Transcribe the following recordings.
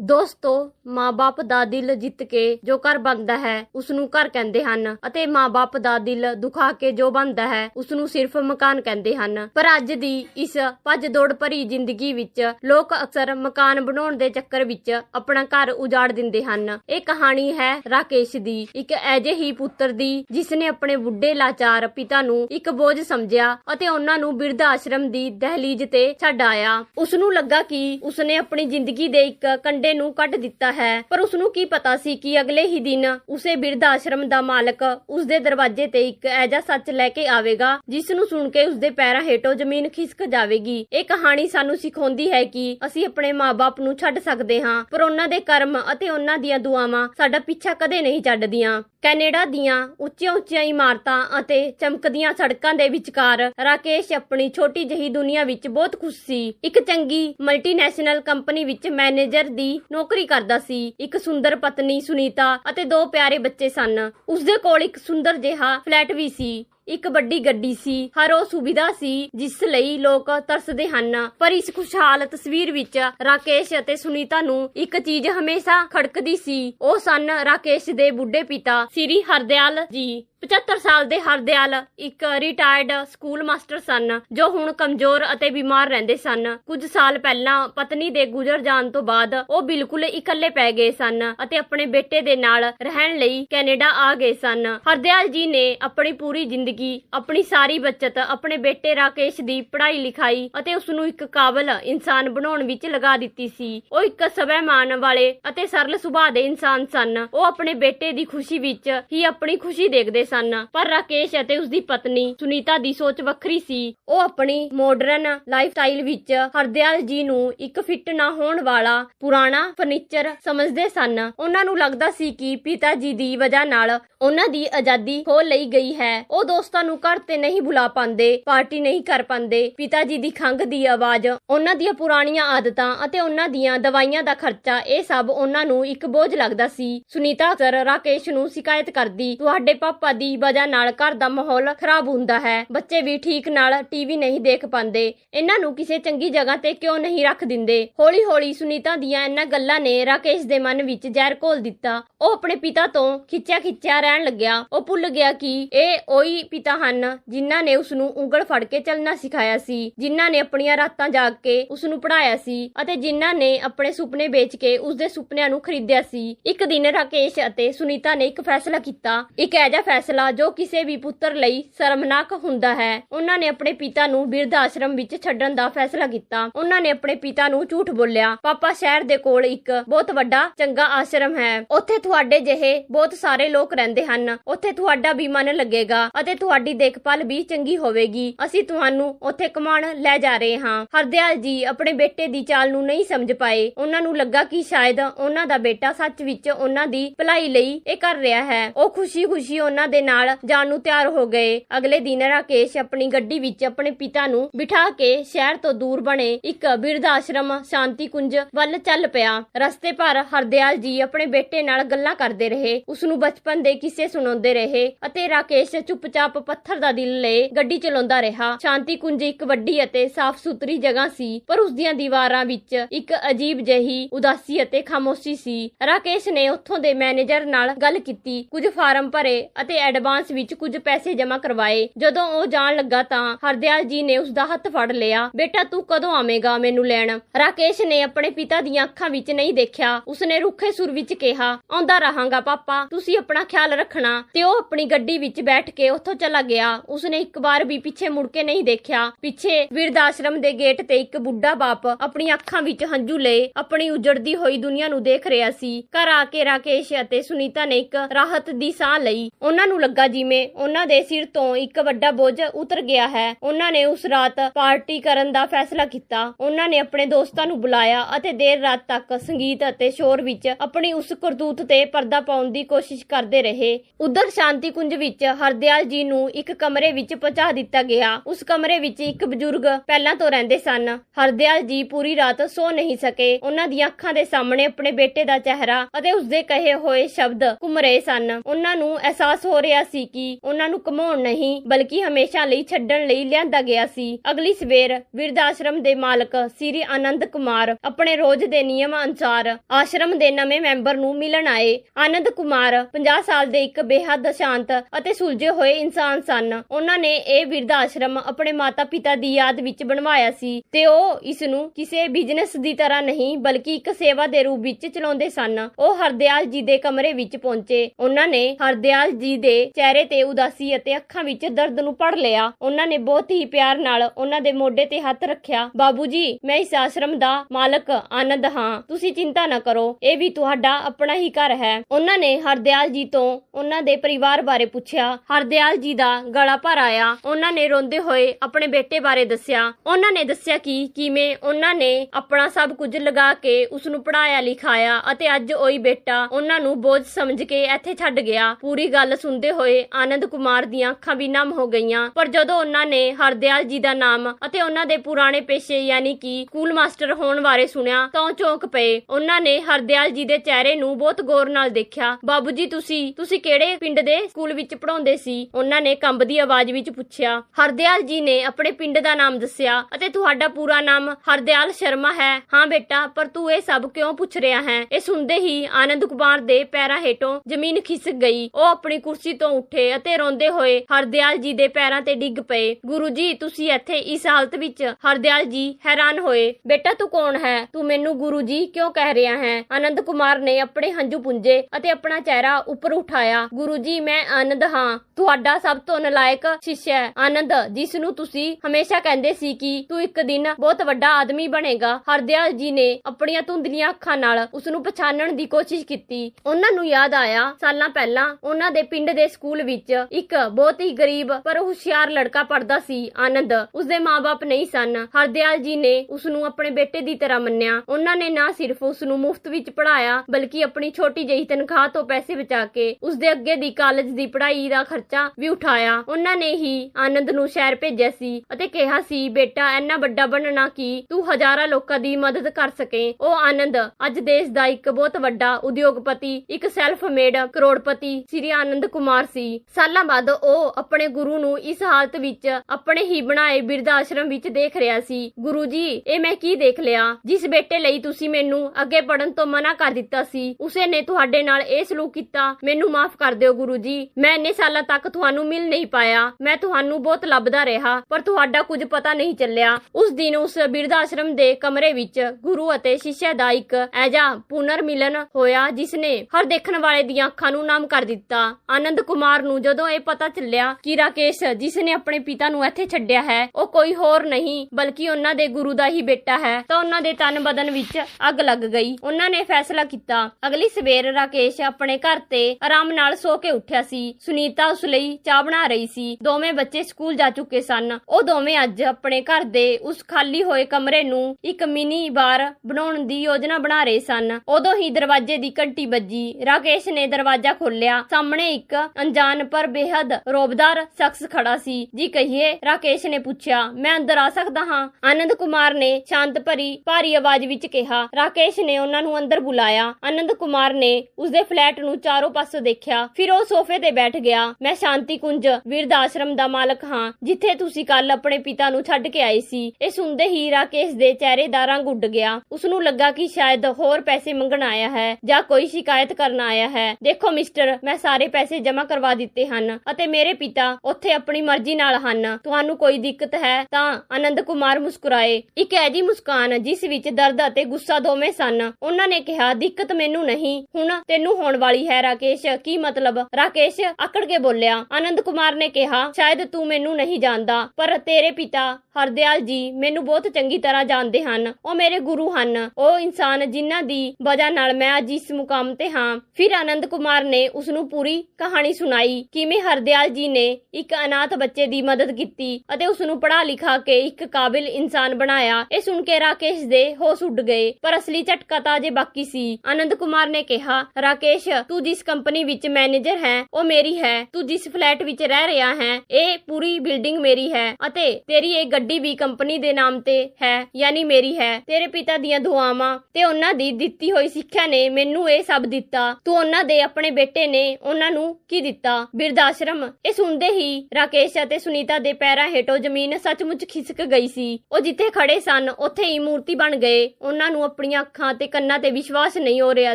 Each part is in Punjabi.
ਦੋਸਤੋ, ਮਾਂ-ਬਾਪ ਦਾ ਦਿਲ ਜਿੱਤ ਕੇ ਜੋ ਘਰ ਬਣਦਾ ਹੈ ਉਸ ਨੂੰ ਘਰ ਕਹਿੰਦੇ ਹਨ। ਅਤੇ ਮਾਂ-ਬਾਪ ਦਾ ਦਿਲ ਦੁਖਾ ਕੇ ਜੋ ਬਣਦਾ ਹੈ ਉਸ ਨੂੰ ਸਿਰਫ ਮਕਾਨ ਕਹਿੰਦੇ ਹਨ। ਪਰ ਅੱਜ ਦੀ ਇਸ ਭੱਜ ਦੌੜ ਭਰੀ ਜ਼ਿੰਦਗੀ ਵਿੱਚ ਲੋਕ ਅਕਸਰ ਮਕਾਨ ਬਣਾਉਣ ਦੇ ਚੱਕਰ ਵਿੱਚ ਆਪਣਾ ਘਰ ਉਜਾੜ ਦਿੰਦੇ ਹਨ। ਇਹ ਕਹਾਣੀ ਹੈ ਰਾਕੇਸ਼ ਦੀ, ਇੱਕ ਐਜੇ ਹੀ ਪੁੱਤਰ ਦੀ ਜਿਸ ਨੇ ਆਪਣੇ ਬੁੱਢੇ ਲਾਚਾਰ ਪਿਤਾ ਨੂੰ ਇੱਕ ਬੋਝ ਸਮਝਿਆ ਅਤੇ ਉਹਨਾਂ ਨੂੰ ਬਿਰਧ ਆਸ਼ਰਮ ਦੀ ਦਹਲੀਜ਼ ਤੇ ਛੱਡ ਆਇਆ। ਉਸ ਨੂੰ ਲੱਗਾ ਕਿ ਉਸਨੇ ਆਪਣੀ ਜ਼ਿੰਦਗੀ ਦੇ ਇੱਕ ਕੰਡੇ ਨੂੰ ਕੱਢ ਦਿੱਤਾ ਹੈ। ਪਰ ਉਸ ਨੂੰ ਕੀ ਪਤਾ ਸੀ ਕਿ ਅਗਲੇ ਹੀ ਦਿਨ ਉਸੇ ਬਿਰਧ ਆਸ਼ਰਮ ਦਾ ਮਾਲਕ ਉਸ ਦੇ ਦਰਵਾਜ਼ੇ ਤੇ ਇੱਕ ਐਜਾ ਸੱਚ ਲੈ ਕੇ ਆਵੇਗਾ ਜਿਸ ਨੂੰ ਸੁਣ ਕੇ ਉਸ ਦੇ ਪੈਰਾਂ ਹੇਠੋਂ ਜ਼ਮੀਨ ਖਿਸਕ ਜਾਵੇਗੀ। ਇਹ ਕਹਾਣੀ ਸਾਨੂੰ ਸਿਖਾਉਂਦੀ ਹੈ ਕਿ ਅਸੀਂ ਆਪਣੇ ਮਾਪੇ ਨੂੰ ਛੱਡ ਸਕਦੇ ਹਾਂ, ਪਰ ਉਹਨਾਂ ਦੇ ਕਰਮ ਅਤੇ ਉਹਨਾਂ ਦੀਆਂ ਦੁਆਵਾਂ ਸਾਡਾ ਪਿੱਛਾ ਕਦੇ ਨਹੀਂ ਛੱਡਦੀਆਂ। ਕੈਨੇਡਾ ਦੀਆਂ ਉੱਚੀਆਂ ਉੱਚੀਆਂ ਇਮਾਰਤਾਂ ਅਤੇ ਚਮਕਦੀਆਂ ਸੜਕਾਂ ਦੇ ਵਿਚਕਾਰ ਰਾਕੇਸ਼ ਆਪਣੀ ਛੋਟੀ ਜਿਹੀ ਦੁਨੀਆ ਵਿੱਚ ਬਹੁਤ ਖੁਸ਼ ਸੀ। ਇੱਕ ਚੰਗੀ ਮਲਟੀਨੈਸ਼ਨਲ ਕੰਪਨੀ ਵਿੱਚ ਮੈਨੇਜਰ ਦੀ ਨੌਕਰੀ ਕਰਦਾ ਸੀ। ਇੱਕ ਸੁੰਦਰ ਪਤਨੀ ਸੁਨੀਤਾ ਅਤੇ ਦੋ ਪਿਆਰੇ ਬੱਚੇ ਸਨ। ਉਸਦੇ ਕੋਲ ਇੱਕ ਸੁੰਦਰ ਜਿਹਾ ਫਲੈਟ ਵੀ ਸੀ। ਇੱਕ ਵੱਡੀ ਗੱਡੀ ਸੀ। ਹਰ ਉਹ ਸੁਵਿਧਾ ਸੀ ਜਿਸ ਲਈ ਲੋਕ ਤਰਸਦੇ ਹਨ। ਪਰ ਇਸ ਖੁਸ਼ਹਾਲ ਤਸਵੀਰ ਵਿੱਚ ਰਾਕੇਸ਼ ਅਤੇ ਸੁਨੀਤਾ ਨੂੰ ਇੱਕ ਚੀਜ਼ ਹਮੇਸ਼ਾ ਖੜਕਦੀ ਸੀ। ਉਹ ਸਨ ਰਾਕੇਸ਼ ਦੇ ਬੁੱਢੇ ਪਿਤਾ, ਸ੍ਰੀ ਹਰਦਿਆਲ ਜੀ। 75 ਸਾਲ ਦੇ ਹਰਦਿਆਲ ਇੱਕ ਰਿਟਾਇਰਡ ਸਕੂਲ ਮਾਸਟਰ ਸਨ, ਜੋ ਹੁਣ ਕਮਜ਼ੋਰ ਅਤੇ ਬਿਮਾਰ ਰਹਿੰਦੇ ਸਨ। ਕੁਝ ਸਾਲ ਪਹਿਲਾਂ ਪਤਨੀ ਦੇ ਗੁਜ਼ਰ ਜਾਣ ਤੋਂ ਬਾਅਦ ਉਹ ਬਿਲਕੁਲ ਇਕੱਲੇ ਪੈ ਗਏ ਸਨ ਅਤੇ ਆਪਣੇ ਬੇਟੇ ਦੇ ਨਾਲ ਰਹਿਣ ਲਈ ਕੈਨੇਡਾ ਆ ਗਏ ਸਨ। ਹਰਦਿਆਲ ਜੀ ਨੇ ਆਪਣੀ ਪੂਰੀ ਜ਼ਿੰਦਗੀ, ਆਪਣੀ ਸਾਰੀ ਬਚਤ, ਆਪਣੇ ਬੇਟੇ ਰਾਕੇਸ਼ ਦੀ ਪੜ੍ਹਾਈ ਲਿਖਾਈ ਅਤੇ ਉਸ ਨੂੰ ਇੱਕ ਕਾਬਲ ਇਨਸਾਨ ਬਣਾਉਣ ਵਿੱਚ ਲਗਾ ਦਿੱਤੀ ਸੀ। ਉਹ ਇੱਕ ਸਵੈਮਾਨ ਵਾਲੇ ਅਤੇ ਸਰਲ ਸੁਭਾਅ ਦੇ ਇਨਸਾਨ ਸਨ। ਉਹ ਆਪਣੇ ਬੇਟੇ ਦੀ ਖੁਸ਼ੀ ਵਿੱਚ ਹੀ ਆਪਣੀ ਖੁਸ਼ੀ ਦੇਖਦੇ ਸਨ। ਪਰ ਰਾਕੇਸ਼ ਅਤੇ ਉਸ ਦੀ ਪਤਨੀ ਸੁਨੀਤਾ ਦੀ ਸੋਚ ਵੱਖਰੀ ਸੀ। ਉਹ ਆਪਣੀ ਮਾਡਰਨ ਲਾਈਫ ਵਿੱਚ ਹਰਦਿਆਲ ਜੀ ਨੂੰ ਇੱਕ ਫਿੱਟ ਨਾ ਹੋਣ ਵਾਲਾ ਪੁਰਾਣਾ ਫਰਨੀਚਰ ਸਮਝਦੇ ਸਨ। ਉਹਨਾਂ ਨੂੰ ਲੱਗਦਾ ਸੀ ਕਿ ਪਿਤਾ ਜੀ ਦੀ ਵਜ੍ਹਾ ਨਾਲ ਉਹਨਾਂ ਦੀ ਆਜ਼ਾਦੀ ਖੋ ਲਈ ਗਈ ਹੈ। ਉਹ ਦੋਸਤਾਂ ਨੂੰ ਘਰ ਤੇ ਨਹੀਂ ਬੁਲਾ ਪਾਉਂਦੇ, ਪਾਰਟੀ ਨਹੀਂ ਕਰ ਪਾਉਂਦੇ। ਪਿਤਾ ਜੀ ਦੀ ਖੰਘ ਦੀ ਆਵਾਜ਼, ਉਹਨਾਂ ਦੀਆਂ ਪੁਰਾਣੀਆਂ ਆਦਤਾਂ ਅਤੇ ਉਹਨਾਂ ਦੀਆਂ ਦਵਾਈਆਂ ਦਾ ਖਰਚਾ, ਇਹ ਸਭ ਉਹਨਾਂ ਨੂੰ ਇੱਕ ਬੋਝ ਲੱਗਦਾ ਸੀ। ਸੁਨੀਤਾ ਅਕਸਰ ਰਾਕੇਸ਼ ਨੂੰ ਸ਼ਿਕਾਇਤ ਕਰਦੀ, ਤੁਹਾਡੇ ਪਾਪਾ ਦੀ ਵਜ੍ਹਾ ਨਾਲ ਘਰ ਦਾ ਮਾਹੌਲ ਖਰਾਬ ਹੁੰਦਾ ਹੈ। ਬੱਚੇ ਵੀ ਠੀਕ ਨਾਲ ਟੀਵੀ ਨਹੀਂ ਦੇਖ ਪਾਉਂਦੇ। ਇਹਨਾਂ ਨੂੰ ਕਿਸੇ ਚੰਗੀ ਜਗ੍ਹਾ ਤੇ ਕਿਉਂ ਨਹੀਂ ਰੱਖ ਦਿੰਦੇ? ਹੌਲੀ ਹੌਲੀ ਸੁਨੀਤਾ ਦੀਆਂ ਇਹਨਾਂ ਗੱਲਾਂ ਨੇ ਰਾਕੇਸ਼ ਦੇ ਮਨ ਵਿੱਚ ਜ਼ਹਿਰ ਘੋਲ ਦਿੱਤਾ। ਉਹ ਆਪਣੇ ਪਿਤਾ ਤੋਂ ਖਿੱਚਿਆ ਖਿੱਚਿਆ ਰਹਿਣ ਲੱਗਿਆ। ਉਹ ਭੁੱਲ ਗਿਆ ਕਿ ਇਹ ਉਹੀ ਪਿਤਾ ਹਨ ਜਿਨ੍ਹਾਂ ਨੇ ਉਸ ਨੂੰ ਉਂਗਲ ਫੜ ਕੇ ਚੱਲਣਾ ਸਿਖਾਇਆ ਸੀ, ਜਿਨ੍ਹਾਂ ਨੇ ਆਪਣੀਆਂ ਰਾਤਾਂ ਜਾਗ ਕੇ ਉਸ ਨੂੰ ਪੜਾਇਆ ਸੀ ਅਤੇ ਜਿਨ੍ਹਾਂ ਨੇ ਆਪਣੇ ਸੁਪਨੇ ਵੇਚ ਕੇ ਉਸ ਦੇ ਸੁਪਨਿਆਂ ਨੂੰ ਖਰੀਦਿਆ ਸੀ। ਇੱਕ ਦਿਨ ਰਾਕੇਸ਼ ਅਤੇ ਸੁਨੀਤਾ ਨੇ ਇੱਕ ਫੈਸਲਾ ਕੀਤਾ। ਇੱਕ ਐਜਾ ਫੈਸਲਾ ਫੈਸਲਾ ਜੋ ਕਿਸੇ ਵੀ ਪੁੱਤਰ ਲਈ ਸ਼ਰਮਨਾਕ ਹੁੰਦਾ ਹੈ। ਉਹਨਾਂ ਨੇ ਆਪਣੇ ਪਿਤਾ ਨੂੰ ਬਿਰਧ ਆਸ਼ਰਮ ਵਿੱਚ ਛੱਡਣ ਦਾ ਫੈਸਲਾ ਕੀਤਾ। ਉਹਨਾਂ ਨੇ ਆਪਣੇ ਪਿਤਾ ਨੂੰ ਝੂਠ ਬੋਲਿਆ। ਪਾਪਾ ਸ਼ਹਿਰ ਦੇ ਕੋਲ ਇੱਕ ਬਹੁਤ ਵੱਡਾ ਚੰਗਾ ਆਸ਼ਰਮ ਹੈ। ਉੱਥੇ ਤੁਹਾਡੇ ਜਿਹੇ ਬਹੁਤ ਸਾਰੇ ਲੋਕ ਰਹਿੰਦੇ ਹਨ। ਉੱਥੇ ਤੁਹਾਡਾ ਵੀ ਮਨ ਲੱਗੇਗਾ ਅਤੇ ਤੁਹਾਡੀ ਦੇਖਭਾਲ ਵੀ ਚੰਗੀ ਹੋਵੇਗੀ। ਅਸੀਂ ਤੁਹਾਨੂੰ ਉੱਥੇ ਕਮਾਉਣ ਲੈ ਜਾ ਰਹੇ ਹਾਂ। ਹਰਦਿਆਲ ਜੀ ਆਪਣੇ ਬੇਟੇ ਦੀ ਚਾਲ ਨੂੰ ਨਹੀਂ ਸਮਝ ਪਾਏ। ਉਹਨਾਂ ਨੂੰ ਲੱਗਾ ਕਿ ਸ਼ਾਇਦ ਉਹਨਾਂ ਦਾ ਬੇਟਾ ਸੱਚ ਵਿੱਚ ਉਹਨਾਂ ਦੀ ਭਲਾਈ ਲਈ ਇਹ ਕਰ ਰਿਹਾ ਹੈ। ਉਹ ਖੁਸ਼ੀ-ਖੁਸ਼ੀ ਉਹਨਾਂ ਦੇ ਨਾਲ ਜਾਣ ਨੂੰ ਤਿਆਰ ਹੋ ਗਏ। ਅਗਲੇ ਦਿਨ ਰਾਕੇਸ਼ ਆਪਣੀ ਗੱਡੀ ਵਿੱਚ ਆਪਣੇ ਪਿਤਾ ਨੂੰ ਬਿਠਾ ਕੇ ਸ਼ਹਿਰ ਤੋਂ ਦੂਰ ਬਣੇ ਇੱਕ ਬਿਰਧ ਆਸ਼ਰਮ ਸ਼ਾਂਤੀ ਕੁੰਜ ਵੱਲ ਚੱਲ ਪਿਆ। ਰਸਤੇ ਪਰ ਹਰਦਿਆਲ ਜੀ ਆਪਣੇ ਬੇਟੇ ਨਾਲ ਗੱਲਾਂ ਕਰਦੇ ਰਹੇ। ਉਸ ਨੂੰ ਬਚਪਨ ਦੇ ਕਿੱਸੇ ਸੁਣਾਉਂਦੇ ਰਹੇ ਅਤੇ ਰਾਕੇਸ਼ ਚੁੱਪਚਾਪ ਪੱਥਰ ਦਾ ਦਿਲ ਲਏ ਗੱਡੀ ਚਲਾਉਂਦਾ ਰਿਹਾ। ਸ਼ਾਂਤੀ ਕੁੰਜ ਇੱਕ ਵੱਡੀ ਅਤੇ ਸਾਫ਼ ਸੁਥਰੀ ਜਗ੍ਹਾ ਸੀ, ਪਰ ਉਸ ਦੀਆਂ ਦੀਵਾਰਾਂ ਵਿੱਚ ਇੱਕ ਅਜੀਬ ਜਿਹੀ ਉਦਾਸੀ ਅਤੇ ਖਾਮੋਸ਼ੀ ਸੀ। ਰਾਕੇਸ਼ ਨੇ ਉੱਥੋਂ ਦੇ ਮੈਨੇਜਰ ਨਾਲ ਗੱਲ ਕੀਤੀ। ਕੁਝ ਫਾਰਮ ਭਰੇ ਅਤੇ ਐਡਵਾਂਸ ਵਿੱਚ ਕੁਝ ਪੈਸੇ ਜਮ੍ਹਾਂ ਕਰਵਾਏ। ਜਦੋਂ ਉਹ ਜਾਣ ਲੱਗਾ ਤਾਂ ਹਰਦਿਆਲ ਜੀ ਨੇ ਉਸ ਦਾ ਹੱਥ ਫੜ ਲਿਆ। ਬੇਟਾ, ਤੂੰ ਕਦੋਂ ਆਵੇਂਗਾ ਮੈਨੂੰ ਲੈਣ? ਰਾਕੇਸ਼ ਨੇ ਆਪਣੇ ਪਿਤਾ ਦੀਆਂ ਅੱਖਾਂ ਵਿੱਚ ਨਹੀਂ ਦੇਖਿਆ। ਉਸਨੇ ਰੁੱਖੇ ਸੁਰ ਵਿੱਚ ਕਿਹਾ, ਆਉਂਦਾ ਰਹਾਂਗਾ ਪਾਪਾ, ਤੁਸੀਂ ਆਪਣਾ ਖਿਆਲ ਰੱਖਣਾ। ਤੇ ਉਹ ਆਪਣੀ ਗੱਡੀ ਵਿੱਚ ਬੈਠ ਕੇ ਉੱਥੋਂ ਚਲਾ ਗਿਆ। ਉਸਨੇ ਇੱਕ ਵਾਰ ਵੀ ਪਿੱਛੇ ਮੁੜ ਕੇ ਨਹੀਂ ਦੇਖਿਆ। ਪਿੱਛੇ ਵਿਰਧ ਆਸ਼ਰਮ ਦੇ ਗੇਟ ਤੇ ਇੱਕ ਬੁੱਢਾ ਬਾਪ ਆਪਣੀ ਅੱਖਾਂ ਵਿੱਚ ਹੰਝੂ ਲਏ, ਆਪਣੀ ਉਜੜਦੀ ਹੋਈ ਦੁਨੀਆ ਨੂੰ ਦੇਖ ਰਿਹਾ ਸੀ। ਘਰ ਆ ਕੇ ਰਾਕੇਸ਼ ਅਤੇ ਸੁਨੀਤਾ ਨੇ ਇੱਕ ਰਾਹਤ ਦੀ ਸਾਹ ਲਈ। ਉਹਨਾਂ ਨੂੰ ਲੱਗਾ ਜਿਵੇਂ ਉਹਨਾਂ ਦੇ ਸਿਰ ਤੋਂ ਇੱਕ ਵੱਡਾ ਬੋਝ ਉਤਰ ਗਿਆ ਹੈ। ਉਹਨਾਂ ਨੇ ਉਸ ਰਾਤ ਪਾਰਟੀ ਕਰਨ ਦਾ ਫੈਸਲਾ ਕੀਤਾ। ਉਹਨਾਂ ਨੇ ਆਪਣੇ ਦੋਸਤਾਂ ਨੂੰ ਬੁਲਾਇਆ ਅਤੇ ਦੇਰ ਰਾਤ ਤੱਕ ਸੰਗੀਤ ਅਤੇ ਸ਼ੋਰ ਵਿੱਚ ਆਪਣੀ ਉਸ ਕਰਤੂਤ ਤੇ ਪਰਦਾ ਪਾਉਣ ਦੀ ਕੋਸ਼ਿਸ਼ ਕਰਦੇ ਰਹੇ। ਉਧਰ ਸ਼ਾਂਤੀ ਕੁੰਜ ਵਿੱਚ ਹਰਦਿਆਲ ਜੀ ਨੂੰ ਇੱਕ ਕਮਰੇ ਵਿੱਚ ਪਹੁੰਚਾ ਦਿੱਤਾ ਗਿਆ। ਉਸ ਕਮਰੇ ਵਿੱਚ ਇੱਕ ਬਜ਼ੁਰਗ ਪਹਿਲਾਂ ਤੋਂ ਰਹਿੰਦੇ ਸਨ। ਹਰਦਿਆਲ ਜੀ ਪੂਰੀ ਰਾਤ ਸੋ ਨਹੀਂ ਸਕੇ। ਉਹਨਾਂ ਦੀਆਂ ਅੱਖਾਂ ਦੇ ਸਾਹਮਣੇ ਆਪਣੇ ਬੇਟੇ ਦਾ ਚਿਹਰਾ ਅਤੇ ਉਸਦੇ ਕਹੇ ਹੋਏ ਸ਼ਬਦ ਘੁੰਮ ਰਹੇ ਸਨ। ਉਹਨਾਂ ਨੂੰ ਅਹਿਸਾਸ ਹੋ ਰਿਹਾ ਸੀ ਕਿ ਉਹਨਾਂ ਨੂੰ ਕਮਾਉਣ ਨਹੀਂ, ਬਲਕਿ ਹਮੇਸ਼ਾ ਲਈ ਛੱਡਣ ਲਈ ਲਿਆਂਦਾ ਗਿਆ ਸੀ। ਅਗਲੀ ਸਵੇਰ ਬਿਰਧ ਆਸ਼ਰਮ ਦੇ ਮਾਲਕ ਸ੍ਰੀ ਆਨੰਦ ਕੁਮਾਰ ਆਪਣੇ ਰੋਜ਼ ਦੇ ਨਿਯਮ ਅਨੁਸਾਰ ਆਸ਼ਰਮ ਦੇ ਨਵੇਂ ਮੈਂਬਰ ਨੂੰ ਮਿਲਣ ਆਏ। ਆਨੰਦ ਕੁਮਾਰ 50 ਸਾਲ ਦੇ ਇੱਕ ਬੇਹੱਦ ਸ਼ਾਂਤ ਅਤੇ ਸੁਲਝੇ ਹੋਏ ਇਨਸਾਨ ਸਨ। ਉਹਨਾਂ ਨੇ ਇਹ ਵਿਰਧ ਆਸ਼ਰਮ ਆਪਣੇ ਮਾਤਾ-ਪਿਤਾ ਦੀ ਯਾਦ ਵਿੱਚ ਬਣਵਾਇਆ ਸੀ ਤੇ ਉਹ ਇਸ ਨੂੰ ਕਿਸੇ ਬਿਜ਼ਨਸ ਦੀ ਤਰ੍ਹਾਂ ਨਹੀਂ, ਬਲਕਿ ਇੱਕ ਸੇਵਾ ਦੇ ਰੂਪ ਵਿੱਚ ਚਲਾਉਂਦੇ ਸਨ। ਉਹ ਹਰਦਿਆਲ ਜੀ ਦੇ ਕਮਰੇ ਵਿੱਚ ਪਹੁੰਚੇ। ਉਹਨਾਂ ਨੇ ਹਰਦਿਆਲ ਜੀ ਦੇ ਚਿਹਰੇ ਤੇ ਉਦਾਸੀ ਅਤੇ ਅੱਖਾਂ ਵਿੱਚ ਦਰਦ ਨੂੰ ਪੜ ਲਿਆ। ਉਹਨਾਂ ਨੇ ਬਹੁਤ ਹੀ ਪਿਆਰ ਨਾਲ ਉਹਨਾਂ ਦੇ ਮੋਢੇ ਤੇ ਹੱਥ ਰੱਖਿਆ। ਬਾਬੂ ਜੀ, ਮੈਂ ਇਸ ਆਸ਼ਰਮ ਦਾ ਮਾਲਕ ਆਨੰਦ ਹਾਂ। ਤੁਸੀਂ ਚਿੰਤਾ ਨਾ ਕਰੋ, ਇਹ ਵੀ ਤੁਹਾਡਾ ਆਪਣਾ ਹੀ ਘਰ ਹੈ। ਉਹਨਾਂ ਨੇ ਹਰਦਿਆਲ ਜੀ ਤੋਂ ਉਹਨਾਂ ਦੇ ਪਰਿਵਾਰ ਬਾਰੇ ਪੁੱਛਿਆ। ਹਰਦਿਆਲ ਜੀ ਦਾ ਗਲਾ ਭਰ ਆਇਆ। ਉਹਨਾਂ ਨੇ ਰੋਂਦੇ ਹੋਏ ਆਪਣੇ ਬੇਟੇ ਬਾਰੇ ਦੱਸਿਆ। ਉਹਨਾਂ ਨੇ ਦੱਸਿਆ ਕਿ ਕਿਵੇਂ ਉਹਨਾਂ ਨੇ ਆਪਣਾ ਸਭ ਕੁਝ ਲਗਾ ਕੇ ਉਸ ਨੂੰ ਪੜਾਇਆ ਲਿਖਾਇਆ ਅਤੇ ਅੱਜ ਉਹੀ ਬੇਟਾ ਉਹਨਾਂ ਨੂੰ ਬੋਝ ਸਮਝ ਕੇ ਇੱਥੇ ਛੱਡ ਗਿਆ। ਪੂਰੀ ਗੱਲ ਸੁਣਦੇ ਹੋਏ ਆਨੰਦ ਕੁਮਾਰ ਦੀਆਂ ਅੱਖਾਂ ਵੀ ਨਮ ਹੋ ਗਈਆਂ। ਪਰ ਜਦੋਂ ਉਹਨਾਂ ਨੇ ਹਰਦਿਆਲ ਜੀ ਦਾ ਨਾਮ ਅਤੇ ਉਹਨਾਂ ਦੇ ਪੁਰਾਣੇ ਪੇਸ਼ੇ ਯਾਨੀ ਕਿ ਸਕੂਲ ਮਾਸਟਰ ਹੋਣ ਬਾਰੇ ਸੁਣਿਆ ਤਾਂ ਚੌਂਕ ਪਏ। ਉਹਨਾਂ ਨੇ ਹਰਦਿਆਲ ਜੀ ਦੇ ਚਿਹਰੇ ਨੂੰ ਬਹੁਤ ਗੌਰ ਨਾਲ ਦੇਖਿਆ। ਬਾਬੂ ਜੀ, ਤੁਸੀਂ ਤੁਸੀਂ ਕਿਹੜੇ ਪਿੰਡ ਦੇ ਸਕੂਲ ਵਿੱਚ ਪੜਾਉਂਦੇ ਸੀ? ਉਹਨਾਂ ਨੇ ਕੰਬਦੀ ਆਵਾਜ਼ ਵਿੱਚ ਪੁੱਛਿਆ। ਹਰਦਿਆਲ ਜੀ ਨੇ ਆਪਣੇ ਪਿੰਡ ਦਾ ਨਾਮ ਦੱਸਿਆ ਅਤੇ ਤੁਹਾਡਾ ਪੂਰਾ ਨਾਮ ਹਰਦਿਆਲ ਸ਼ਰਮਾ ਹੈ। ਹਾਂ ਬੇਟਾ, ਪਰ ਤੂੰ ਇਹ ਸਭ ਕਿਉਂ ਪੁੱਛ ਰਿਹਾ ਹੈ? ਇਹ ਸੁਣਦੇ ਹੀ ਆਨੰਦ ਕੁਮਾਰ ਦੇ ਪੈਰਾਂ ਹੇਠੋਂ ਜ਼ਮੀਨ ਖਿਸਕ ਗਈ। ਉਹ ਆਪਣੀ ਕੁਰਸੀ ਤੋਂ ਉੱਠੇ ਅਤੇ ਰੋਂਦੇ ਹੋਏ ਹਰਦਿਆਲ ਜੀ ਦੇ ਪੈਰਾਂ ਤੇ ਡਿੱਗ ਪਏ। ਗੁਰੂ ਜੀ, ਤੁਸੀਂ ਇੱਥੇ ਇਸ ਹਾਲਤ ਵਿੱਚ ਹਰਦਿਆਲ ਜੀ ਹੈਰਾਨ ਹੋਏ। ਬੇਟਾ, ਤੂੰ ਕੌਣ ਹੈ? ਤੂੰ ਮੈਨੂੰ ਗੁਰੂ ਜੀ ਕਿਉਂ ਕਹਿ ਰਿਹਾ ਹੈ? ਆਨੰਦ ਕੁਮਾਰ ਨੇ ਆਪਣੇ ਹੰਝੂ ਪੁੰਜੇ ਅਤੇ ਆਪਣਾ ਚਿਹਰਾ ਉੱਪਰ ਉਠਾਇਆ। ਗੁਰੂ ਜੀ, ਮੈਂ ਆਨੰਦ ਹਾਂ। ਤੁਹਾਡਾ ਸਭ ਤੋਂ ਨਲਾਇਕ ਸ਼ਿਸ਼ਿਆ ਆਨੰਦ, ਜਿਸ ਨੂੰ ਤੁਸੀਂ ਹਮੇਸ਼ਾ ਕਹਿੰਦੇ ਸੀ ਕਿ ਤੂੰ ਇੱਕ ਦਿਨ ਬਹੁਤ ਵੱਡਾ ਆਦਮੀ ਬਣੇਗਾ, ਹਰਦਿਆਲ ਜੀ ਨੇ ਆਪਣੀਆਂ ਧੁੰਦਲੀਆਂ ਅੱਖਾਂ ਨਾਲ ਉਸ ਨੂੰ ਪਛਾਣਨ ਦੀ ਕੋਸ਼ਿਸ਼ ਕੀਤੀ। ਉਹਨਾਂ ਨੂੰ ਯਾਦ ਆਇਆ, ਸਾਲਾਂ ਪਹਿਲਾਂ ਉਹਨਾਂ ਦੇ ਪਿੰਡ ਦੇ ਸਕੂਲ ਵਿੱਚ ਇੱਕ ਬਹੁਤ ਹੀ ਗਰੀਬ ਪਰ ਹੁਸ਼ਿਆਰ ਲੜਕਾ ਪੜਦਾ ਸੀ, ਆਨੰਦ। ਉਸਦੇ ਮਾਪੇ ਨਹੀਂ ਸਨ। ਹਰਦਿਆਲ ਜੀ ਨੇ ਉਸ ਨੂੰ ਆਪਣੇ ਬੇਟੇ ਦੀ ਤਰ੍ਹਾਂ ਮੰਨਿਆ। ਉਹਨਾਂ ਨੇ ਨਾ ਸਿਰਫ ਉਸ ਨੂੰ ਮੁਫਤ ਵਿੱਚ ਪੜਾਇਆ ਬਲਕਿ ਆਪਣੀ ਛੋਟੀ ਜਿਹੀ ਤਨਖਾਹ ਤੋਂ ਪੈਸੇ ਬਚਾ ਕੇ ਉਸਦੇ ਅੱਗੇ ਦੀ ਕਾਲਜ ਦੀ ਪੜ੍ਹਾਈ ਦਾ ਖਰਚਾ ਵੀ ਉਠਾਇਆ। ਉਹਨਾਂ ਨੇ ਹੀ ਆਨੰਦ ਨੂੰ ਸ਼ਹਿਰ ਭੇਜਿਆ ਸੀ ਅਤੇ ਕਿਹਾ ਸੀ, ਬੇਟਾ, ਇੰਨਾ ਵੱਡਾ ਬਣਨਾ ਕਿ? ਤੂੰ ਹਜ਼ਾਰਾਂ ਲੋਕਾਂ ਦੀ ਮਦਦ ਕਰ ਸਕੇ। ਉਹ ਆਨੰਦ, ਅੱਜ ਦੇਸ਼ ਦਾ ਇੱਕ ਬਹੁਤ ਵੱਡਾ ਉਦਯੋਗਪਤੀ, ਇੱਕ ਸੈਲਫ ਮੇਡ ਕਰੋੜਪਤੀ, ਸ੍ਰੀ ਆਨੰਦ ਕੁਮਾਰ ਸੀ। ਸਾਲਾਂ ਬਾਅਦ ਉਹ ਆਪਣੇ ਗੁਰੂ ਨੂੰ ਇਸ ਹਾਲਤ ਵਿੱਚ ਆਪਣੇ ਹੀ ਬਣਾਏ ਬਿਰਧ ਆਸ਼ਰਮ ਵਿੱਚ ਦੇਖ ਰਿਹਾ ਸੀ। ਗੁਰੂ ਜੀ, ਇਹ ਮੈਂ ਕੀ ਦੇਖ ਲਿਆ? ਜਿਸ ਬੇਟੇ ਲਈ ਤੁਸੀਂ ਮੈਨੂੰ ਅੱਗੇ ਪੜਨ ਤੋਂ ਮਨਾ ਕਰ ਦਿੱਤਾ ਸੀ, ਉਸੇ ਨੇ ਤੁਹਾਡੇ ਨਾਲ ਇਹ ਸਲੂਕ ਕੀਤਾ। ਮੈਨੂੰ ਮਾਫ ਕਰ ਦਿਓ ਗੁਰੂ ਜੀ, ਮੈਂ ਇੰਨੇ ਸਾਲਾਂ ਤੱਕ ਤੁਹਾਨੂੰ ਮਿਲ ਨਹੀਂ ਪਾਇਆ। ਮੈਂ ਤੁਹਾਨੂੰ ਬਹੁਤ ਲੱਭਦਾ ਰਿਹਾ, ਪਰ ਤੁਹਾਡਾ ਕੁਝ ਪਤਾ ਨਹੀਂ ਚੱਲਿਆ। ਉਸ ਦਿਨ ਉਸ ਬਿਰਧ ਆਸ਼ਰਮ ਦੇ ਕਮਰੇ ਵਿੱਚ ਗੁਰੂ ਅਤੇ ਸ਼ਿਸ਼ਯ ਦਾ ਇੱਕ ਐਜਾ ਪੁਨਰ ਮਿਲਨ ਹੋਇਆ, ਜਿਸ ਨੇ ਹਰ ਦੇਖਣ ਵਾਲੇ ਦੀਆਂ ਅੱਖਾਂ ਨੂੰ ਨਾਮ ਕਰ ਦਿੱਤਾ। ਆਨੰਦ ਕੁਮਾਰ ਨੂੰ ਜਦੋਂ ਇਹ ਪਤਾ ਚੱਲਿਆ ਕਿ ਰਾਕੇਸ਼ ਜਿਸ ਨੇ ਆਪਣੇ ਪਿਤਾ ਨੂੰ ਇੱਥੇ ਛੱਡਿਆ ਹੈ, ਉਹ ਕੋਈ ਹੋਰ ਨਹੀਂ, ਬਲਕਿ ਉਹਨਾਂ ਦੇ ਗੁਰੂ ਦਾ ਹੀ ਬੇਟਾ ਹੈ, ਤਾਂ ਉਹਨਾਂ ਦੇ ਤਨ ਬਦਨ ਵਿੱਚ ਅੱਗ ਲੱਗ ਗਈ। ਉਹਨਾਂ ਨੇ ਫੈਸਲਾ ਕੀਤਾ, ਅਗਲੀ ਸਵੇਰ ਰਾਕੇਸ਼ ਆਪਣੇ ਘਰ ਤੇ ਆਰਾਮ ਨਾਲ ਸੋ ਕੇ ਉੱਠਿਆ ਸੀ। ਸੁਨੀਤਾ ਉਸ ਲਈ ਚਾਹ ਬਣਾ ਰਹੀ ਸੀ। ਦੋਵੇਂ ਬੱਚੇ ਸਕੂਲ ਜਾ ਚੁੱਕੇ ਸਨ। ਉਹ ਦੋਵੇਂ ਅੱਜ ਆਪਣੇ ਘਰ ਦੇ ਉਸ ਖਾਲੀ ਹੋਏ ਕਮਰੇ ਨੂੰ ਇੱਕ ਮਿਨੀ ਬਾਰ ਬਣਾਉਣ ਦੀ ਯੋਜਨਾ ਬਣਾ ਰਹੇ ਸਨ। ਉਦੋਂ ਹੀ ਦਰਵਾਜ਼ੇ ਦੀ ਘੰਟੀ ਵੱਜੀ। ਰਾਕੇਸ਼ ਨੇ ਦਰਵਾਜ਼ਾ ਖੋਲ੍ਹਿਆ। ਸਾਹਮਣੇ ਇੱਕ ਅਣਜਾਣ ਪਰ ਬੇਹੱਦ ਰੋਬਦਾਰ ਸ਼ਖਸ ਖੜਾ ਸੀ। ਜੀ ਕਹੀਏ, ਰਾਕੇਸ਼ ਨੇ ਪੁੱਛਿਆ, ਮੈਂ ਅੰਦਰ ਆ ਸਕਦਾ ਹਾਂ? ਆਨੰਦ ਕੁਮਾਰ ਨੇ ਸ਼ਾਂਤ ਭਰੀ ਭਾਰੀ ਆਵਾਜ਼ ਵਿੱਚ ਕਿਹਾ। ਰਾਕੇਸ਼ ਨੇ ਉਹਨਾਂ ਨੂੰ ਅੰਦਰ ਬੁਲਾਇਆ। ਆਨੰਦ ਕੁਮਾਰ ਨੇ ਉਸਦੇ ਫਲੈਟ ਨੂੰ ਚਾਰੋਂ ਪਾਸੋਂ ਦੇਖਿਆ। ਫਿਰ ਉਹ ਸੋਫੇ ਤੇ ਬੈਠ ਗਿਆ। ਮੈਂ ਸ਼ਾਂਤੀ ਕੁੰਜ ਵਿਰਧ ਆਸ਼ਰਮ ਦਾ ਮਾਲਕ ਹਾਂ, ਜਿੱਥੇ ਤੁਸੀਂ ਕੱਲ ਆਪਣੇ ਪਿਤਾ ਨੂੰ ਛੱਡ ਕੇ ਆਏ ਸੀ। ਇਹ ਸੁਣਦੇ ਹੀ ਰਾਕੇਸ਼ ਦੇ ਚਿਹਰੇ ਦਾ ਰੰਗ ਉੱਡ ਗਿਆ। ਉਸ ਨੂੰ ਲੱਗਾ ਕਿ ਸ਼ਾਇਦ ਹੋਰ ਪੈਸੇ ਮੰਗਣ ਆਇਆ ਹੈ ਜਾਂ ਕੋਈ ਸ਼ਿਕਾਇਤ ਕਰਨ ਆਇਆ ਹੈ। ਦੇਖੋ ਮਿਸਟਰ, ਮੈਂ ਸਾਰੇ ਪੈਸੇ ਜਮ੍ਹਾਂ ਕਰਵਾ ਦਿੱਤੇ ਹਨ ਅਤੇ ਮੇਰੇ ਪਿਤਾ ਉੱਥੇ ਆਪਣੀ ਮਰਜ਼ੀ ਨਾਲ ਹਨ। ਤੁਹਾਨੂੰ ਕੋਈ ਦਿੱਕਤ ਹੈ ਤਾਂ ਆਨੰਦ ਕੁਮਾਰ ਮੁਸਕਰਾਏ, ਇੱਕ ਐਜੀ ਮੁਸਕਾਨ ਜਿਸ ਵਿੱਚ ਦਰਦ ਅਤੇ ਗੁੱਸਾ ਦੋਵੇਂ ਸਨ। ਉਹਨਾਂ ਨੇ ਕਿਹਾ, ਦਿੱਕਤ ਮੈਨੂੰ ਨਹੀਂ, ਹੁਣ ਤੈਨੂੰ ਹੋਣ ਵਾਲੀ ਹੈ ਰਾਕੇਸ਼। ਕੀ ਮਤਲਬ? ਰਾਕੇਸ਼ ਆਕੜ ਕੇ ਬੋਲਿਆ, ਆਨੰਦ ਕੁਮਾਰ ਨੇ ਕਿਹਾ, ਸ਼ਾਇਦ ਤੂੰ ਮੈਨੂੰ ਨਹੀਂ ਜਾਣਦਾ, ਪਰ ਤੇਰੇ ਪਿਤਾ ਹਰਦਿਆਲ ਜੀ ਮੈਨੂੰ ਬਹੁਤ ਚੰਗੀ ਤਰ੍ਹਾਂ ਜਾਣਦੇ ਹਨ। ਉਹ ਮੇਰੇ ਗੁਰੂ ਹਨ। ਉਹ ਇਨਸਾਨ ਜਿਨ੍ਹਾਂ ਦੀ ਵਜ੍ਹਾ ਨਾਲ ਮੈਂ ਅੱਜ ਇਸ ਮੁਕਾਮ ਤੇ ਹਾਂ। ਫਿਰ ਆਨੰਦ ਕੁਮਾਰ ਨੇ ਉਸ ਨੂੰ ਪੂਰੀ ਕਹਾਣੀ ਸੁਣਾਈ ਕਿਵੇਂ ਹਰਦਿਆਲ ਜੀ ਨੇ ਇੱਕ ਅਨਾਥ ਬੱਚੇ ਦੀ ਮਦਦ ਕੀਤੀ ਅਤੇ ਉਸ ਨੂੰ ਪੜ੍ਹਾ ਲਿਖਾ ਕੇ ਇੱਕ ਕਾਬਿਲ ਇਨਸਾਨ ਬਣਾਇਆ, ਇਹ ਸੁਣ ਕੇ ਰਾਕੇਸ਼ ਦੇ ਹੋਸ਼ ਉੱਡ ਗਏ। ਪਰ ਅਸਲੀ ਝਟਕਾ ਤਾਂ ਅਜੇ ਬਾਕੀ ਸੀ। ਆਨੰਦ ਕੁਮਾਰ ਨੇ ਕਿਹਾ, ਰਾਕੇਸ਼, ਤੂੰ ਜਿਸ ਕੰਪਨੀ ਵਿੱਚ ਮੈਨੇਜਰ ਹੈ, ਉਹ ਮੇਰੀ ਹੈ। ਤੂੰ ਜਿਸ ਫਲੈਟ ਵਿੱਚ ਰਹਿ ਰਿਹਾ ਹੈ, ਇਹ ਪੂਰੀ ਬਿਲਡਿੰਗ ਮੇਰੀ ਹੈ ਅਤੇ ਤੇਰੀ ਇਹ ਗੱਡੀ ਵੀ ਕੰਪਨੀ ਦੇ ਨਾਮ ਤੇ ਹੈ, ਯਾਨੀ ਮੇਰੀ ਹੈ। ਤੇਰੇ ਪਿਤਾ ਦੀਆਂ ਦੁਆਵਾਂ ਤੇ ਉਹਨਾਂ ਦੀ ਦਿੱਤੀ ਹੋਈ ਸਿੱਖਿਆ ਨੇ ਮੈਨੂੰ ਇਹ ਸਭ ਦਿੱਤਾ। ਤੂੰ ਉਹਨਾਂ ਦੇ ਆਪਣੇ ਬੇਟੇ ਨੇ, ਉਹਨਾਂ ਨੂੰ ਹੀ ਦਿੱਤਾ। ਬਿਰਧ ਆਸ਼ਰਮ ਇਹ ਸੁਣਦੇ ਹੀ ਰਾਕੇਸ਼ ਅਤੇ ਸੁਨੀਤਾ ਦੇ ਪੈਰਾਂ ਹੇਠੋਂ ਜ਼ਮੀਨ ਸੱਚਮੁੱਚ ਖਿਸਕ ਗਈ ਸੀ। ਉਹ ਜਿੱਥੇ ਖੜੇ ਸਨ, ਉੱਥੇ ਹੀ ਮੂਰਤੀ ਬਣ ਗਏ। ਉਹਨਾਂ ਨੂੰ ਆਪਣੀਆਂ ਅੱਖਾਂ ਤੇ ਕੰਨਾਂ ਤੇ ਵਿਸ਼ਵਾਸ ਨਹੀਂ ਹੋ ਰਿਹਾ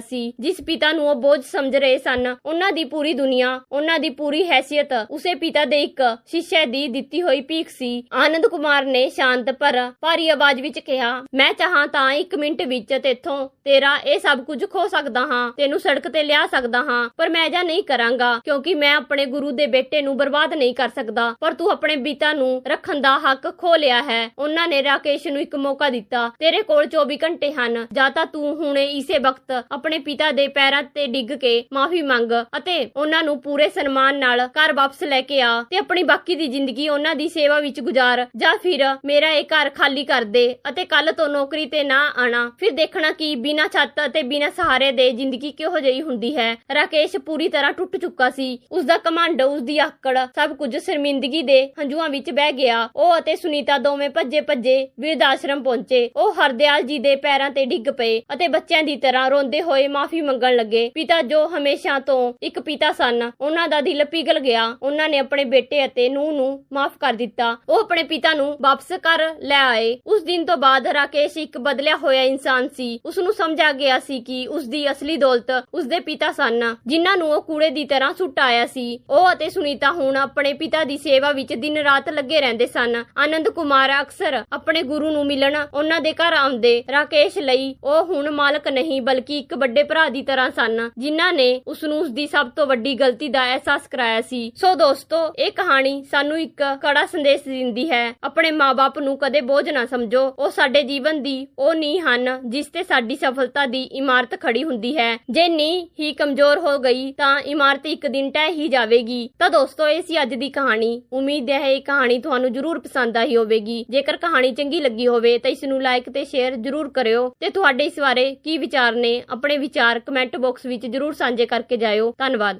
ਸੀ। ਜਿਸ ਪਿਤਾ ਨੂੰ ਉਹ ਬੋਝ ਸਮਝ ਰਹੇ ਸਨ, ਉਹਨਾਂ ਦੀ ਪੂਰੀ ਦੁਨੀਆ, ਉਹਨਾਂ ਦੀ ਪੂਰੀ ਹੈਸੀਅਤ, ਉਸੇ ਪਿਤਾ ਦੇ ਇੱਕ ਸ਼ੀਸ਼ੇ ਦੀ ਦਿੱਤੀ ਹੋਈ ਭੀਖ ਸੀ। ਆਨੰਦ ਕੁਮਾਰ ਨੇ ਸ਼ਾਂਤ ਪਰ ਭਾਰੀ ਆਵਾਜ਼ ਵਿੱਚ ਕਿਹਾ, ਮੈਂ ਚਾਹਾਂ ਤਾਂ ਇੱਕ ਮਿੰਟ ਵਿੱਚ ਤੇਥੋਂ ਤੇਰਾ ਇਹ ਸਭ ਕੁਝ ਖੋ ਸਕਦਾ ਹਾਂ, ਤੈਨੂੰ ਸੜਕ ਤੇ ਲਿਆ ਸਕਦਾ ਹਾਂ, ਪਰ ਮੈਂ ਜਾ ਨਹੀਂ ਕਰਾਂਗਾ। ਕਿਉਂਕਿ ਮੈਂ ਆਪਣੇ ਗੁਰੂ ਦੇ ਬੇਟੇ ਨੂੰ ਬਰਬਾਦ ਨਹੀਂ ਕਰ ਸਕਦਾ। ਪਰ ਤੂੰ ਆਪਣੇ ਪਿਤਾ ਨੂੰ ਰੱਖਣ ਦਾ ਹੱਕ ਖੋ ਲਿਆ ਹੈ। ਉਹਨਾਂ ਨੇ ਰਾਕੇਸ਼ ਨੂੰ ਇੱਕ ਮੌਕਾ ਦਿੱਤਾ। ਤੇਰੇ ਕੋਲ 24 ਘੰਟੇ ਹਨ। ਜਾਂ ਤਾਂ ਤੂੰ ਹੁਣੇ ਇਸੇ ਵਕਤ ਆਪਣੇ ਪਿਤਾ ਦੇ ਪੈਰਾਂ ਤੇ ਡਿੱਗ ਕੇ ਮਾਫੀ ਮੰਗ ਅਤੇ ਉਹਨਾਂ ਨੂੰ ਪੂਰੇ ਸਨਮਾਨ ਨਾਲ ਘਰ ਵਾਪਸ ਲੈ ਕੇ ਆ ਤੇ ਆਪਣੀ ਬਾਕੀ ਦੀ ਜ਼ਿੰਦਗੀ ਉਹਨਾਂ ਦੀ ਸੇਵਾ ਵਿੱਚ ਗੁਜ਼ਾਰ। ਜਾਂ ਫਿਰ ਮੇਰਾ ਇਹ ਘਰ ਖਾਲੀ ਕਰ ਦੇ ਅਤੇ ਕੱਲ ਤੋਂ ਨੌਕਰੀ ਤੇ ਨਾ ਆਣਾ। ਫਿਰ ਦੇਖਣਾ ਕਿ ਬਿਨਾਂ ਛੱਤ ਅਤੇ ਬਿਨਾਂ ਸਹਾਰੇ ਦੇ ਜ਼ਿੰਦਗੀ ਕਿਹੋ ਜਿਹੀ ਹੁੰਦੀ ਹੈ। ਰਾਕੇਸ਼ ਪੂਰੀ ਤਰ੍ਹਾਂ ਟੁੱਟ ਚੁੱਕਾ ਸੀ। ਉਸ ਦਾ ਕਮਾਂਡ ਉਸ ਦੀ ਆਕੜ, ਸਭ ਕੁਝ ਸ਼ਰਮਿੰਦਗੀ ਦੇ ਹੰਝੂਆਂ ਵਿੱਚ ਬਹਿ ਗਿਆ। ਉਹ ਅਤੇ ਸੁਨੀਤਾ ਦੋਵੇਂ ਭੱਜੇ ਭੱਜੇ ਵਿਰਧ ਆਸ਼ਰਮ ਪਹੁੰਚੇ। ਉਹ ਹਰਦਿਆਲ ਜੀ ਦੇ ਪੈਰਾਂ ਤੇ ਡਿੱਗ ਪਏ ਅਤੇ ਬੱਚਿਆਂ ਦੀ ਤਰ੍ਹਾਂ ਰੋਂਦੇ ਹੋਏ ਮਾਫੀ ਮੰਗਣ ਲੱਗੇ। ਪਿਤਾ ਜੋ ਹਮੇਸ਼ਾ ਤੋਂ ਇੱਕ ਪਿਤਾ ਸਨ, ਉਹਨਾਂ ਦਾ ਦਿਲ ਪਿਘਲ ਗਿਆ। ਉਹਨਾਂ ਨੇ ਆਪਣੇ ਬੇਟੇ ਅਤੇ ਨੂੰਹ ਨੂੰ ਮਾਫ ਕਰ ਦਿੱਤਾ। ਉਹ ਆਪਣੇ ਪਿਤਾ ਨੂੰ ਵਾਪਸ ਕਰ ਲੈ ਆਏ। ਉਸ ਦਿਨ ਤੋਂ ਬਾਅਦ ਰਾਕੇਸ਼ ਇੱਕ ਬਦਲਿਆ ਹੋਇਆ ਇਨਸਾਨ ਸੀ। ਉਸ ਨੂੰ ਸਮਝ ਆ ਗਿਆ ਸੀ ਕਿ ਉਸ ਦੀ ਅਸਲੀ ਦੌਲਤ ਉਸ ਦੇ ਪਿਤਾ ਸਨ, ਜਿਨ੍ਹਾਂ ਨੂੰ ਉਹ ਕੂੜੇ ਦੀ ਤਰ੍ਹਾਂ ਸੁੱਟ ਆਇਆ ਸੀ। ਉਹ ਅਤੇ ਸੁਨੀਤਾ ਹੁਣ ਆਪਣੇ ਪਿਤਾ ਦੀ ਸੇਵਾ ਵਿੱਚ ਦਿਨ ਰਾਤ ਲੱਗੇ ਰਹਿੰਦੇ ਸਨ। ਆਨੰਦ ਕੁਮਾਰ ਅਕਸਰ ਆਪਣੇ ਗੁਰੂ ਨੂੰ ਮਿਲਣ ਉਹਨਾਂ ਦੇ ਘਰ ਆਉਂਦੇ। ਰਾਕੇਸ਼ ਲਈ ਉਹ ਹੁਣ ਮਾਲਕ ਨਹੀਂ, ਬਲਕਿ ਇੱਕ ਵੱਡੇ ਭਰਾ ਦੀ ਤਰ੍ਹਾਂ ਸਨ, ਜਿਨ੍ਹਾਂ ਨੇ ਉਸ ਨੂੰ ਉਸ ਦੀ ਸਭ ਤੋਂ ਵੱਡੀ ਗਲਤੀ ਦਾ ਅਹਿਸਾਸ ਕਰਾਇਆ ਸੀ। ਸੋ ਦੋਸਤੋ, ਇਹ ਕਹਾਣੀ ਸਾਨੂੰ ਇੱਕ ਕੜਾ ਸੰਦੇਸ਼ ਦਿੰਦੀ ਹੈ। ਆਪਣੇ ਮਾਪੇ ਨੂੰ ਕਦੇ ਬੋਝ ਨਾ ਸਮਝੋ। ਉਹ ਸਾਡੇ ਜੀਵਨ ਦੀ ਉਹ ਨੀਂਹ ਹਨ, ਜਿਸ ਤੇ ਸਾਡੀ ਸਫਲਤਾ ਦੀ ਇਮਾਰਤ ਖੜੀ ਹੁੰਦੀ ਹੈ। ਜੇ ਨੀਂਹ ਹੀ ਕਮਜ਼ੋਰ ਹੋ ਗਈ, ਤਾਂ ਇਮਾਰਤ ਇੱਕ ਦਿਨ ਟਹਿ ਹੀ ਜਾਵੇਗੀ। ਤਾਂ ਦੋਸਤੋ, ਇਹ ਸੀ ਅੱਜ ਦੀ ਕਹਾਣੀ। ਉਮੀਦ ਹੈ ਇਹ ਕਹਾਣੀ ਤੁਹਾਨੂੰ ਜਰੂਰ ਪਸੰਦ ਆਈ ਹੋਵੇਗੀ। ਜੇਕਰ ਕਹਾਣੀ ਚੰਗੀ ਲੱਗੀ ਹੋਵੇ ਤਾਂ ਇਸ ਨੂੰ ਲਾਈਕ ਤੇ ਸ਼ੇਅਰ ਜਰੂਰ ਕਰਿਓ। ਤੇ ਤੁਹਾਡੇ ਇਸ ਬਾਰੇ ਕੀ ਵਿਚਾਰ ਨੇ, ਆਪਣੇ ਵਿਚਾਰ ਕਮੈਂਟ ਬਾਕਸ ਵਿੱਚ ਜਰੂਰ ਸਾਂਝੇ ਕਰਕੇ ਜਾਇਓ। ਧੰਨਵਾਦ।